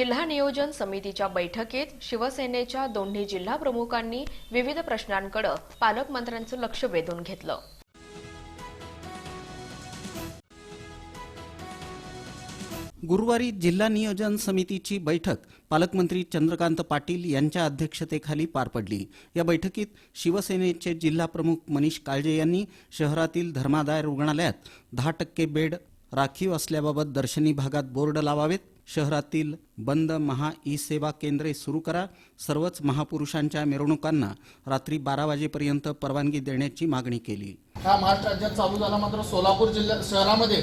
जिल्हा नियोजन समितीच्या बैठकीत शिवसेनेच्या दोन्ही जिल्हा प्रमुखांनी विविध प्रश्नांकडे पालकमंत्र्यांचं लक्ष वेधून घेतलं. गुरुवारी जिल्हा नियोजन समितीची बैठक पालकमंत्री चंद्रकांत पाटील यांच्या अध्यक्षतेखाली पार पडली. या बैठकीत शिवसेनेचे जिल्हा प्रमुख मनीष काळजे यांनी शहरातील धर्मादाय रुग्णालयात दहा टक्के बेड राखीव असल्याबाबत दर्शनी भागात बोर्ड लावावेत. शहरातील बंद महा ई सेवा केंद्रे सुरू करा. सर्वच महापुरुषांच्या मिरवणुकांना रात्री बारा वाजेपर्यंत परवानगी देण्याची मागणी केली. हा महाराष्ट्र राज्यात चालू झाला मात्र सोलापूर जिल्ह्या शहरामध्ये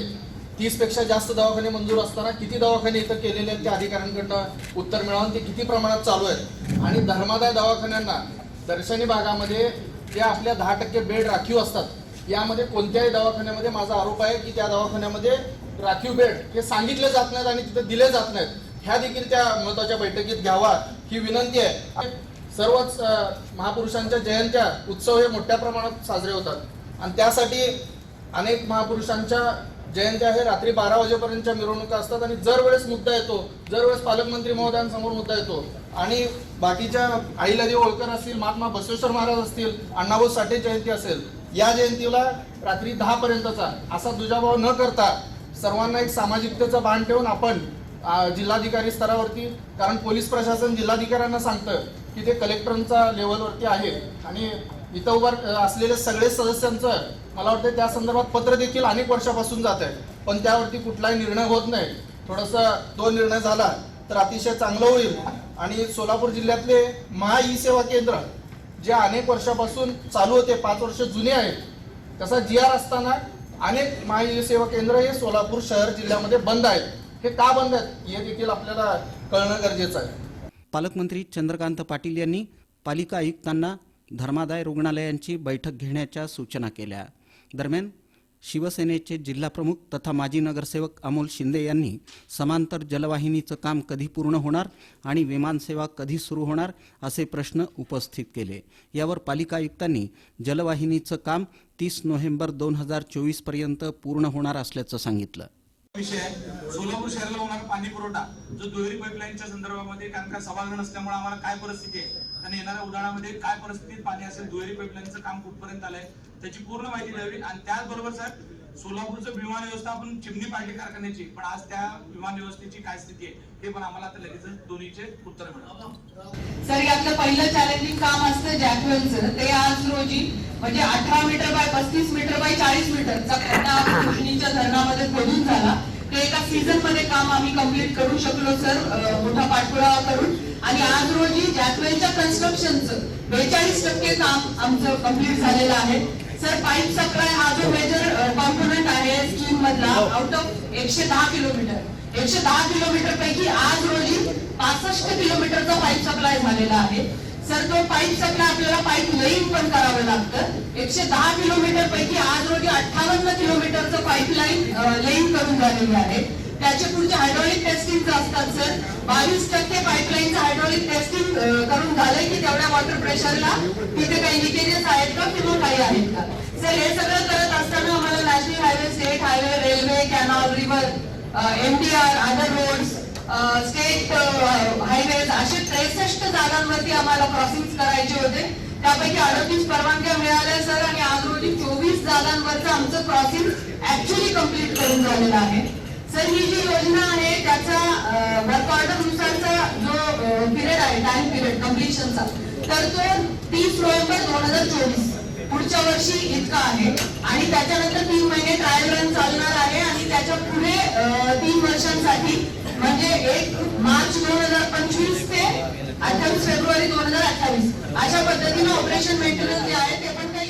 तीसपेक्षा जास्त दवाखाने मंजूर असताना किती दवाखाने इथं केलेले आहेत त्या अधिकाऱ्यांकडनं उत्तर मिळावून ते किती प्रमाणात चालू आहेत? आणि धर्मादाय दवाखान्यांना दर्शनी भागामध्ये जे आपल्या दहा टक्के बेड राखीव असतात. यामध्ये कोणत्याही दवाखान्यामध्ये माझा आरोप आहे की त्या दवाखान्यामध्ये राखीव बेड हे सांगितले जात नाहीत आणि तिथे दिले जात नाहीत. ह्या देखील त्या महत्त्वाच्या बैठकीत घ्यावा ही विनंती आहे. सर्वच महापुरुषांच्या जयंत्या उत्सव हे मोठ्या प्रमाणात साजरे होतात. आणि त्यासाठी अनेक महापुरुषांच्या जयंत्या हे रात्री बारा वाजेपर्यंतच्या मिरवणुका असतात आणि जर वेळेस मुद्दा येतो जर वेळेस पालकमंत्री महोदयांसमोर मुद्दा येतो आणि बाकीच्या आईला देव होळकर असतील महात्मा बसवेश्वर महाराज असतील अण्णाभाऊ साठे जयंती असेल या जयंतीला रात्री दहा पर्यंतचा असा दुजाभाव न करता सर्वांना एक सामाजिकतेचं भान ठेवून आपण जिल्हाधिकारी स्तरावरती कारण पोलीस प्रशासन जिल्हाधिकाऱ्यांना सांगतं की ते कलेक्टरांचा लेवलवरती आहे आणि इथं उभार असलेले सगळे सदस्यांचं मला वाटतं त्या संदर्भात पत्र देखील अनेक वर्षापासून जात आहे. पण त्यावरती कुठलाही निर्णय होत नाही. थोडंसं तो निर्णय झाला तर अतिशय चांगलं होईल. आणि सोलापूर जिल्ह्यातले महा ई सेवा केंद्र जे अनेक वर्षापासून चालू होते पाच वर्ष जुने आहेत तसा जी आर असताना अनेक महा सेवा केंद्र हे सोलापूर शहर जिल्ह्यामध्ये बंद आहेत. हे का बंद आहेत हे देखील आपल्याला कळणं गरजेचं आहे. पालकमंत्री चंद्रकांत पाटील यांनी पालिका आयुक्तांना धर्मादाय रुग्णालयांची बैठक घेण्याच्या सूचना केल्या. दरम्यान शिवसेनेचे जिल्हाप्रमुख तथा माजी नगरसेवक अमोल शिंदे यांनी समांतर जलवाहिनीचं काम कधी पूर्ण होणार आणि विमानसेवा कधी सुरू होणार असे प्रश्न उपस्थित केले. यावर पालिका आयुक्तांनी जलवाहिनीचं काम तीस नोव्हेंबर दोन हजार चोवीसपर्यंत पूर्ण होणार असल्याचं सांगितलं. विषय सोलापूर शहराला होणार पाणी पुरवठा. जो दुहेरी पाईपलाईनच्या संदर्भामध्ये कारण का सभागृह नसल्यामुळे आम्हाला काय परिस्थिती आहे? आणि येणाऱ्या उदाहरणामध्ये काय परिस्थितीत पाणी असेल? दुहेरी पाईपलाईनचं काम कुठपर्यंत आलंय? त्याची पूर्ण माहिती द्यावी. आणि त्याचबरोबर साहेब सोलापूरचं विमान व्यवस्था आपण चिमणी पार्टी कारखान्याची पण आज त्या विमान व्यवस्थेची काय स्थिती आहे हे पण आम्हाला आता लगेच दोन्हीचे उत्तर मिळालं सर यातलं पहिलं चॅलेंजिंग काम असतं जॅकवेलचं. ते आज रोजी म्हणजे अठरा मीटर बाय पस्तीस मीटर बाय चाळीस मीटरचा खड्डा कृष्णीच्या धरणामध्ये खोदून झाला. ते एका सीझनमध्ये काम आम्ही कंप्लीट करू शकलो सर मोठा पाठपुरावा करून. आणि आज रोजी जॅकवेलच्या कन्स्ट्रक्शनचं बेचाळीस टक्के काम आमचं कंप्लीट झालेलं आहे. सर पाईप सप्लाय हा जो मेजर कॉम्पोनंट आहे स्कीम मधला आउट ऑफ एकशे दहा किलोमीटर एकशे दहा किलोमीटर पैकी आज रोजी पासष्ट किलोमीटरचा पाईप सप्लाय झालेला आहे. सर तो पाईप सप्लाय आपल्याला पाईप लाईन पण करावं लागतं. एकशे दहा किलोमीटर पैकी आज रोजी अठ्ठावन्न किलोमीटरचं पाईपलाईन लाईन करून झालेलं आहे. त्याचे पुढचे हायड्रॉलिक टेस्टिंग असतात सर बावीस टक्के पाईपलाईन हायड्रॉलिक टेस्टिंग करून झालंय की तेवढ्या वॉटर प्रेशरला तिथे काही लिकेजेस आहेत का किंवा काही आहेत का? सर हे सगळं करत असताना आम्हाला national highway state highway railway canal river MTR other roads state highway असे त्रेसष्ट जागांवरती आम्हाला क्रॉसिंग करायचे होते. त्यापैकी अडतीस परवानग्या मिळाल्या सर आणि आज रोजी चोवीस जागांवरचं आमचं क्रॉसिंग ऍक्च्युली कंप्लीट करून झालेलं आहे. ही जी योजना आहे त्याचा वर्क ऑर्डर नुसारचा जो पिरियड आहे टाइम पिरियड कम्प्लिशनचा तर तो तीस नोव्हेंबर दोन हजार चोवीस पुढच्या वर्षी इतका आहे. आणि त्याच्यानंतर तीन महिने ट्रायल रन चालणार आहे आणि त्याच्या पुढे तीन वर्षांसाठी म्हणजे एक मार्च दोन हजार पंचवीस ते अठ्ठावीस फेब्रुवारी दोन हजार अठ्ठावीस अशा पद्धतीने ऑपरेशन मेंटेनन्स जे आहे ते पण त्या